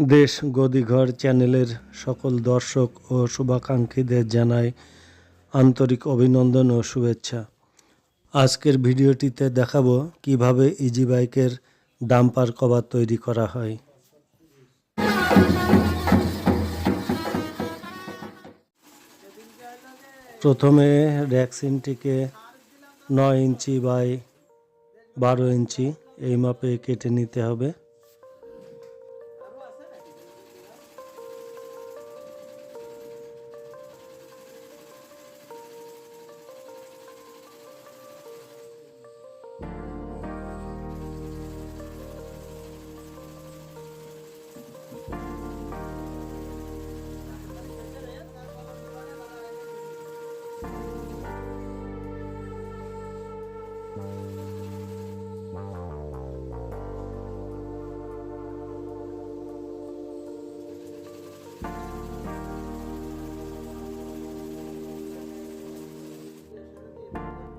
দেশ গদিঘর চ্যানেলের সকল দর্শক ও শুভাকাঙ্ক্ষীদের জানাই আন্তরিক অভিনন্দন ও শুভেচ্ছা। আজকের ভিডিওটিতে দেখাবো কীভাবে ইজি বাইকের ডাম্পার কভার তৈরি করা হয়। প্রথমে র্যাক্সিনটিকে নয় ইঞ্চি বাই বারো ইঞ্চি এই মাপে কেটে নিতে হবে।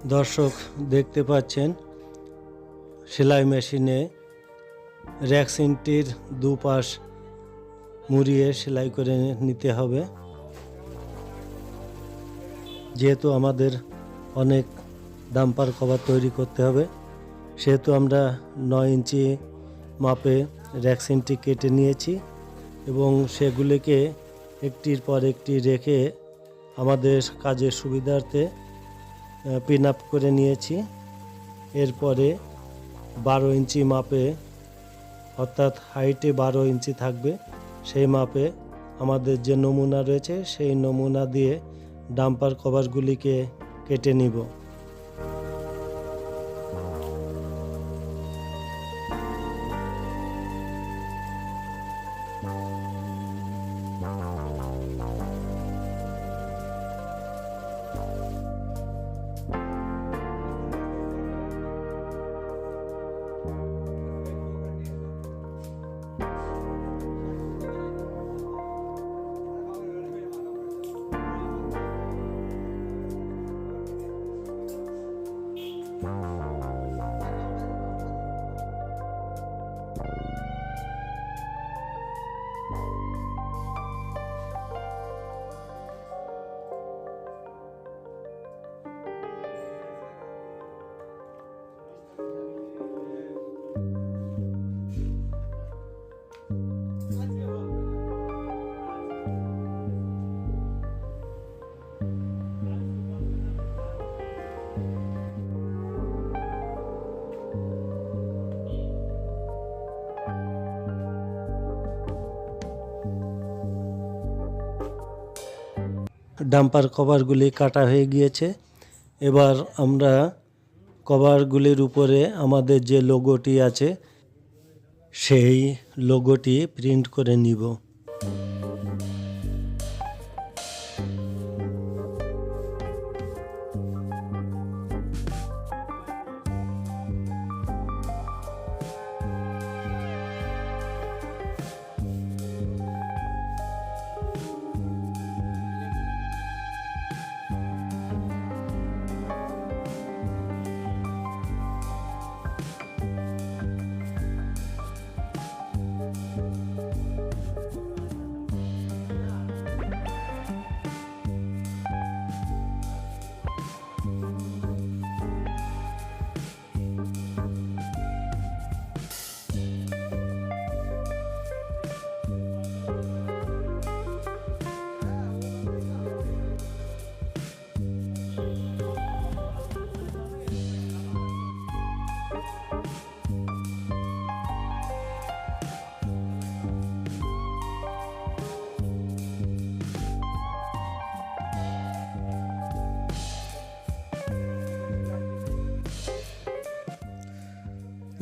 দর্শক দেখতে পাচ্ছেন, সেলাই মেশিনে র্যাক্সিনটির দুপাশ মুড়িয়ে সেলাই করে নিতে হবে। যেহেতু আমাদের অনেক ডাম্পার কভার তৈরি করতে হবে, সেহেতু আমরা নয় ইঞ্চি মাপে র্যাক্সিনটি কেটে নিয়েছি এবং সেগুলিকে একটির পর একটি রেখে আমাদের কাজের সুবিধার্থে পিন আপ করে নিয়েছি। এরপরে বারো ইঞ্চি মাপে, অর্থাৎ হাইটে বারো ইঞ্চি থাকবে। সেই মাপে আমাদের যে নমুনা রয়েছে, সেই নমুনা দিয়ে ডাম্পার কভারগুলিকে কেটে নিব। ডাম্পার কভারগুলি কাটা হয়ে গিয়েছে। এবার আমরা কভারগুলির উপরে আমাদের যে লোগোটি আছে, সেই লোগোটি প্রিন্ট করে নিব।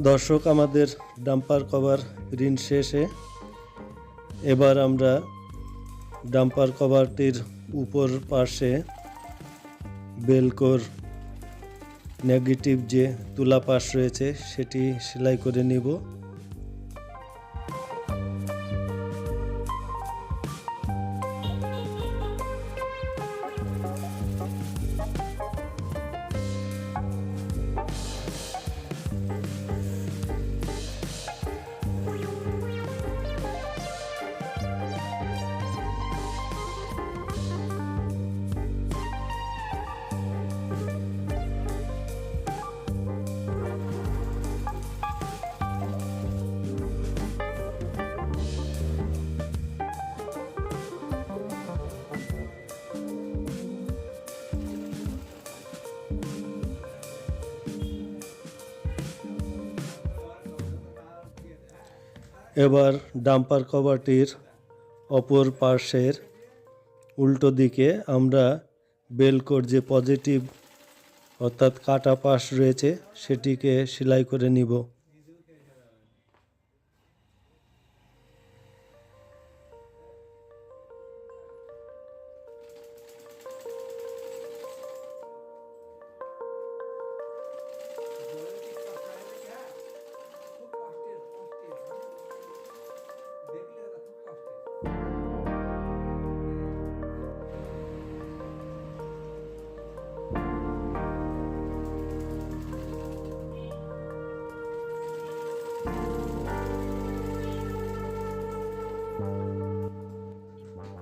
দর্শক, আমাদের ডাম্পার কভার ঋণ শেষে। এবার আমরা ডাম্পার কভারটির উপর পাশে বেলকোর নেগেটিভ যে তুলা পাশ রয়েছে, সেটি সেলাই করে নিব। এবার ডাম্পার কভারটির অপর পার্শ্বের উল্টো দিকে আমরা বেলকোর যে পজিটিভ অর্থাৎ কাটা পাশ রয়েছে, সেটিকে সেলাই করে নিব।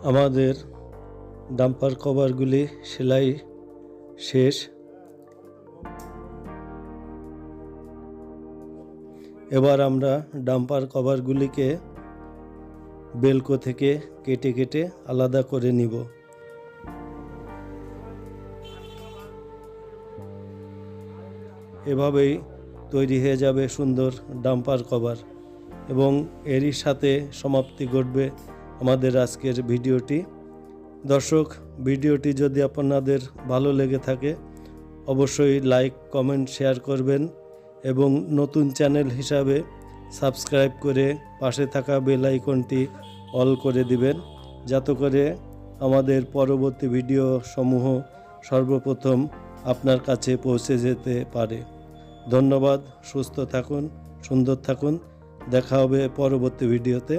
আমাদের ডাম্পার কভারগুলি সেলাই শেষ। এবার আমরা ডাম্পার কভারগুলিকে বেলকো থেকে কেটে কেটে আলাদা করে নিব। এভাবেই তৈরি হয়ে যাবে সুন্দর ডাম্পার কভার এবং এরই সাথে সমাপ্তি ঘটবে আমাদের আজকের ভিডিওটি। দর্শক, ভিডিওটি যদি আপনাদের ভালো লেগে থাকে, অবশ্যই লাইক, কমেন্ট, শেয়ার করবেন এবং নতুন চ্যানেল হিসাবে সাবস্ক্রাইব করে পাশে থাকা বেল আইকনটি অল করে দিবেন, যাতে করে আমাদের পরবর্তী ভিডিও সমূহ সর্বপ্রথম আপনার কাছে পৌঁছে যেতে পারে। ধন্যবাদ, সুস্থ থাকুন, সুন্দর থাকুন, দেখা হবে পরবর্তী ভিডিওতে।